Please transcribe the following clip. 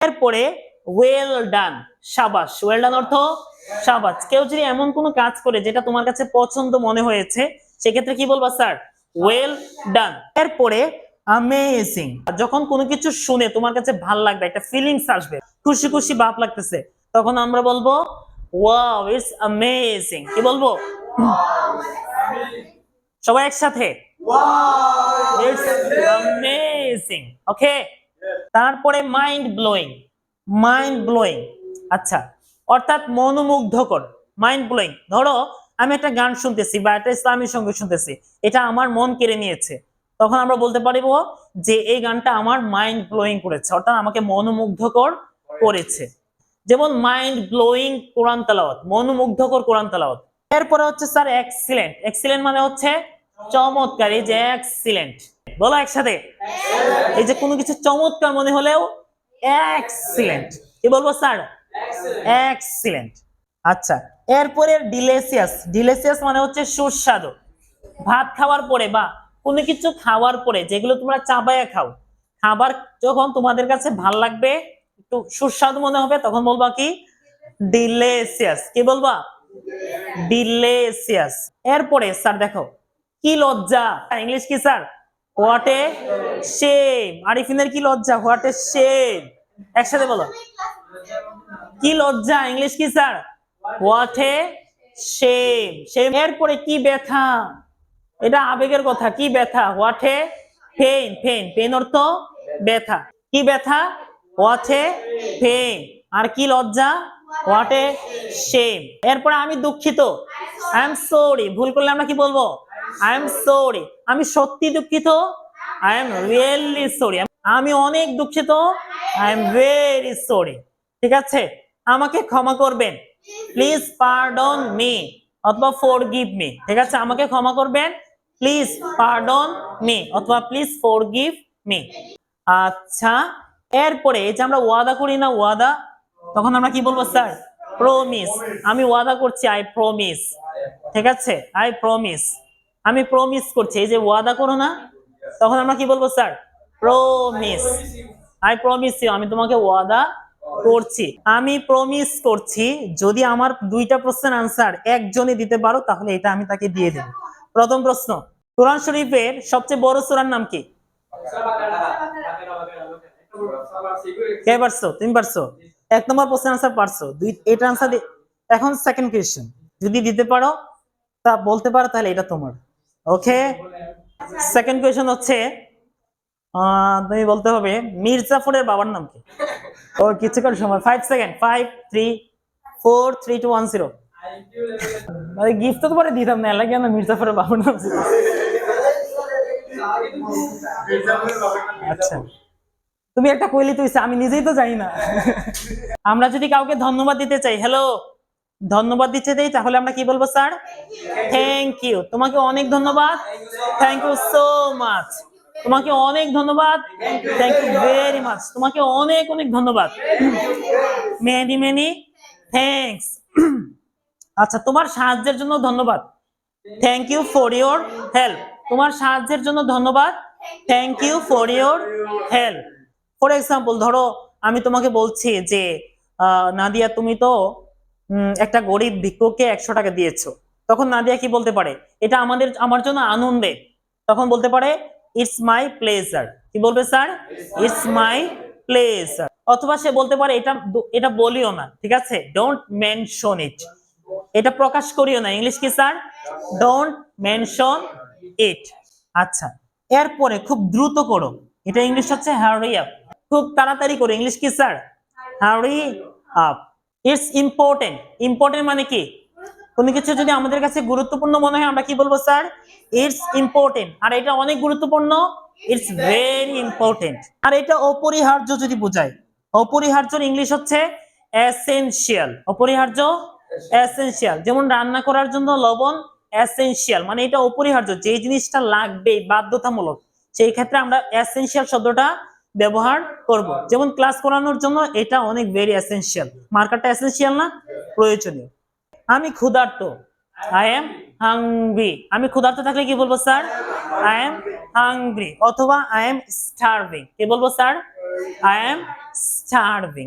এরপরে well done সাবাস। Well done অর্থ সাবাস। কেউ যদি এমন কোনো কাজ করে যেটা তোমার কাছে পছন্দ মনে হয়েছে সেক্ষেত্রে কি বলবা স্যার ওয়েল ডান এরপরে অ্যামেজিং যখন কোনো কিছু শুনে তোমার কাছে ভালো লাগবে একটা ফিলিংস আসবে খুশি খুশি ভাব লাগতেছে তখন আমরা বলব ওয়াও ইটস অ্যামেজিং কি বলব? সবাই একসাথে। ইটস অ্যামেজিং ওকে তারপরে মাইন্ড ব্লোয়িং মাইন্ড ব্লোয়িং আচ্ছা অর্থাৎ মনোমুগ্ধকর মাইন্ড ব্লোয়িং ধরো আমি একটা গান শুনতেছি বা একটা ইসলামী সংগীত শুনতেছি, এটা আমার মন কেড়ে নিয়েছে, তখন আমরা বলতে পারিব যে এই গানটা আমার মাইন্ড ব্লোয়িং করেছে, অর্থাৎ আমাকে মনোমুগ্ধকর করেছে। যেমন মাইন্ড ব্লোয়িং কোরআন তালাওয়াত, মনোমুগ্ধকর কোরআন তালাওয়াত। এরপরে হচ্ছে স্যার এক্সিলেন্ট এক্সিলেন্ট মানে হচ্ছে চমৎকার যে এক্সিলেন্ট বলো একসাথে। এই যে কোনো কিছু চমৎকার মনে হলেও এক্সিলেন্ট কি বলব স্যার? এক্সিলেন্ট আচ্ছা এরপরে ডিলেসিয়াস ডিলেসিয়াস মানে হচ্ছে সুস্বাদু। ভাত খাওয়ার পরে বা কোনো কিছু খাওয়ার পরে যেগুলো তোমরা চাবায়া খাও, খাবার যখন তোমাদের কাছে ভালো লাগবে, একটু সুস্বাদু মনে হবে, তখন বলবা কি? ডিলেসিয়াস কি বলবা? ডিলেসিয়াস এরপরে স্যার দেখো, কি লজ্জা। ইংলিশ কি স্যার? হোয়াট এ শেম আরিফিনের কি লজ্জা? হোয়াট এ একসাথে বলো। কি লজ্জা ইংলিশ কি sir what a shame shame এরপরে কি ব্যথা? এটা আবেগের কথা। কি ব্যথা? What a pain pain pain অর্থ ব্যথা। কি ব্যথা? হোয়াট এ পেইন আর কি লজ্জা? হোয়াট এ শেম এরপরে আমি দুঃখিত। আই এম সরি ভুল করলে আমরা কি বলব? আই এম সরি আমি সত্যি দুঃখিত। আই এম রিয়েলি সরি আমি অনেক দুঃখিত। আই এম ভেরি সরি ঠিক আছে? আমাকে ক্ষমা করবেন। প্লিজ পার্ডন মি অথবা ফর গিভ মি ঠিক আছে? আমাকে ক্ষমা করবেন। প্লিজ পার্ডন মি অথবা প্লিজ ফর গিভ মি আচ্ছা এরপরে এই যে আমরা ওয়াদা করি না, ওয়াদা, তখন আমরা কি বলব স্যার? প্রমিস আমি ওয়াদা করছি আই প্রমিস ঠিক আছে? আই প্রমিস আমি প্রমিস করছি, এই যে ওয়াদা করো না, তখন আমরা কি বলব, sir? Promise I promise you আমি তোমাকে ওয়াদা করছি। আমি প্রমিস করছি, যদি আমার দুইটা প্রশ্নের আনসার একজনই দিতে পারো, তাহলে এটা আমি তাকে দিয়ে দেব। প্রথম প্রশ্ন, কোরআন শরীফের সবচেয়ে বড় সূরার নাম কি? কে পারছ? তুমি পারছ? এক নম্বর প্রশ্নের আনসার পারছ। দুই, এটা আনসার এখন সেকেন্ড কোয়েশ্চেন যদি দিতে পারো, তা বলতে পারো, তাহলে এটা তোমার। ওকে সেকেন্ড কোয়েশন হচ্ছে তুমি বলতে হবে, মির্জাফরের বাবার নাম কি? ও, কিছুক্ষণ সময় five second five three four three two one zero gift তো তোমার দিতাম না লাগে না মির্জাফরের বাবার নাম। আচ্ছা। তুমি একটা কইলি তুই আমি নিজেই তো জানি না। আমরা যদি কাউকে ধন্যবাদ দিতে চাই হ্যালো ধন্যবাদ দিতে চাই তাহলে আমরা কি বলব, স্যার? থ্যাংক ইউ তোমাকে অনেক ধন্যবাদ। থ্যাংক ইউ সো মাচ তোমাকে অনেক ধন্যবাদ। থ্যাংক ইউ ভেরি মাচ তোমাকে অনেক অনেক ধন্যবাদ। মেনি মেনি থ্যাংকস আচ্ছা তোমার সাহায্যের জন্য ধন্যবাদ। Thank you for your help তোমার সাহায্যের জন্য ধন্যবাদ। Thank you for your help for example ধরো, আমি তোমাকে বলছি যে নাদিয়া, তুমি তো একটা গরিব ভিক্ষুককে একশো টাকা দিয়েছ। তখন নাদিয়া কি বলতে পারে? এটা আমাদের, আমার জন্য আনন্দে। তখন বলতে পারে ইটস মাই প্লেজার কি বলবে স্যার? ইটস মাই প্লেজার অথবা সে বলতে পারে, এটা এটা বলিও না, ঠিক আছে? ডোন্ট মেনশন ইট এটা প্রকাশ করিও না। ইংলিশ কি স্যার? ডোন্ট মেনশন ইট আচ্ছা এরপরে খুব দ্রুত করো। এটা ইংলিশ হচ্ছে হ্যারি আপ খুব তাড়াতাড়ি করো। ইংলিশ কি sir? Hurry up it's important important মানে কি? কোনো কিছু যদি আমাদের কাছে গুরুত্বপূর্ণ মনে হয়, আমরা কি বলব, স্যার? ইটস ইম্পর্টেন্ট আর এটা অনেক গুরুত্বপূর্ণ। ইটস ভেরি ইম্পর্টেন্ট আর এটা অপরিহার্য যদি বোঝায়, অপরিহার্য ইংলিশ হচ্ছে এসেনশিয়াল অপরিহার্য? এসেনশিয়াল যেমন রান্না করার জন্য লবণ এসেনশিয়াল মানে এটা অপরিহার্য। যে জিনিসটা লাগবে বাধ্যতামূলক, সেই ক্ষেত্রে আমরা এসেনশিয়াল শব্দটা ব্যবহার করব। যেমন ক্লাস করানোর জন্য এটা অনেক ভেরি এসেন্সিয়াল মার্কারটা এসেন্সিয়াল না? প্রয়োজনীয়। আমি ক্ষুধার্ত। আই এম হাংরি আমি ক্ষুধার্ত থাকলে কি বলব স্যার আই এম হাংরি অথবা আই এম স্টার্ভিং কি বলব স্যার আই এম স্টার্ভিং